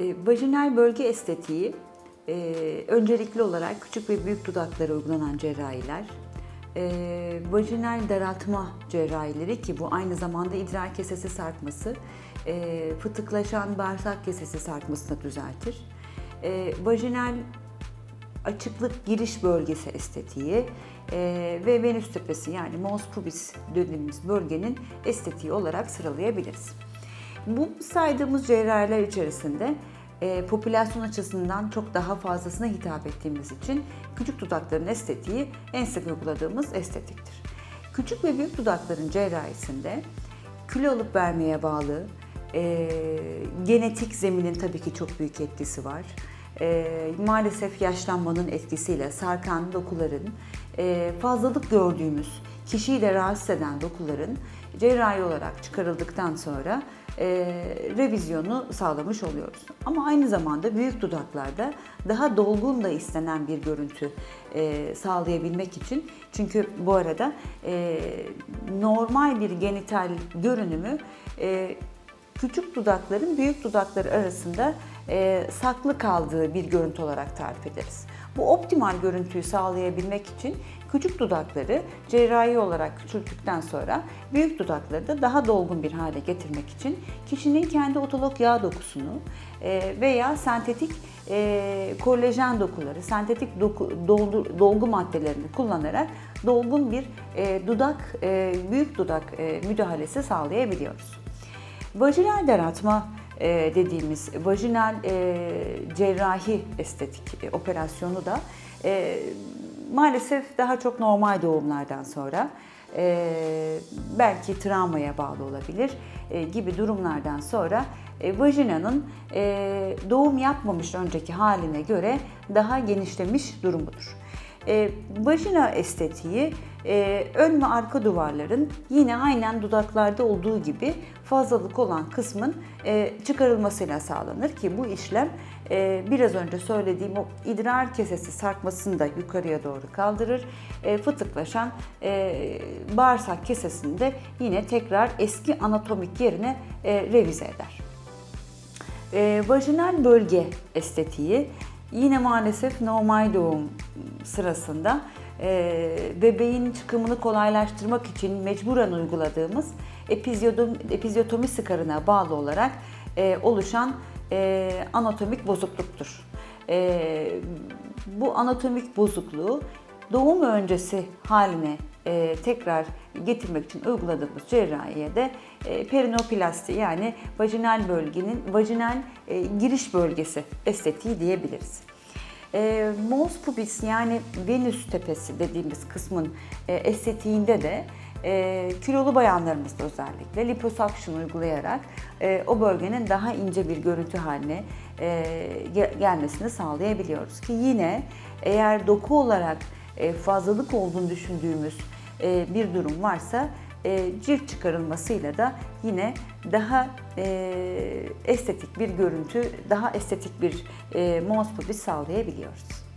E, vajinal bölge estetiği e, öncelikli olarak küçük ve büyük dudaklara uygulanan cerrahiler, e, vajinal daraltma cerrahileri ki bu aynı zamanda idrar kesesi sarkması, fıtıklaşan bağırsak kesesi sarkmasını düzeltir. Vajinal açıklık giriş bölgesi estetiği ve venüs tepesi yani mons pubis dediğimiz bölgenin estetiği olarak sıralayabiliriz. Bu saydığımız cerrahiler içerisinde e, popülasyon açısından çok daha fazlasına hitap ettiğimiz için küçük dudakların estetiği en sık uyguladığımız estetiktir. Küçük ve büyük dudakların cerrahisinde kilo alıp vermeye bağlı, e, genetik zeminin tabii ki çok büyük etkisi var. E, maalesef yaşlanmanın etkisiyle sarkan dokuların, e, fazlalık gördüğümüz, kişiyi de rahatsız eden dokuların cerrahi olarak çıkarıldıktan sonra e, revizyonu sağlamış oluyoruz. Ama aynı zamanda büyük dudaklarda daha dolgun da istenen bir görüntü e, sağlayabilmek için çünkü bu arada e, normal bir genital görünümü e, küçük dudakların büyük dudaklar arasında e, saklı kaldığı bir görüntü olarak tarif ederiz. Bu optimal görüntüyü sağlayabilmek için küçük dudakları cerrahi olarak küçülttükten sonra büyük dudakları da daha dolgun bir hale getirmek için kişinin kendi otolog yağ dokusunu e, veya sentetik e, kolajen dokuları, sentetik doku, dolgu, dolgu maddelerini kullanarak dolgun bir e, dudak, büyük dudak müdahalesi sağlayabiliyoruz. Vajinal daraltma e, dediğimiz vajinal e, cerrahi estetik e, operasyonu da e, maalesef daha çok normal doğumlardan sonra e, belki travmaya bağlı olabilir e, gibi durumlardan sonra e, vajinanın e, doğum yapmamış önceki haline göre daha genişlemiş durumudur. E, vajina estetiği e, ön ve arka duvarların yine aynen dudaklarda olduğu gibi fazlalık olan kısmın e, çıkarılmasıyla sağlanır ki bu işlem e, biraz önce söylediğim o idrar kesesi sarkmasını da yukarıya doğru kaldırır. E, fıtıklaşan e, bağırsak kesesini de yine tekrar eski anatomik yerine e, revize eder. E, vajinal bölge estetiği yine maalesef normal doğum sırasında e, bebeğin çıkımını kolaylaştırmak için mecburen uyguladığımız epizyotomi, sıkarına bağlı olarak e, oluşan e, anatomik bozukluktur. E, bu anatomik bozukluğu doğum öncesi haline e, tekrar getirmek için uyguladığımız cerrahiye de e, perinoplasti yani vajinal bölgenin vajinal e, giriş bölgesi estetiği diyebiliriz. E, mons pubis yani venüs tepesi dediğimiz kısmın e, estetiğinde de e, kilolu bayanlarımızda özellikle liposuction uygulayarak e, o bölgenin daha ince bir görüntü haline e, ge- gelmesini sağlayabiliyoruz ki yine eğer doku olarak fazlalık olduğunu düşündüğümüz e, bir durum varsa e, cilt çıkarılmasıyla da yine daha e, estetik bir görüntü, daha estetik bir e, mons sağlayabiliyoruz.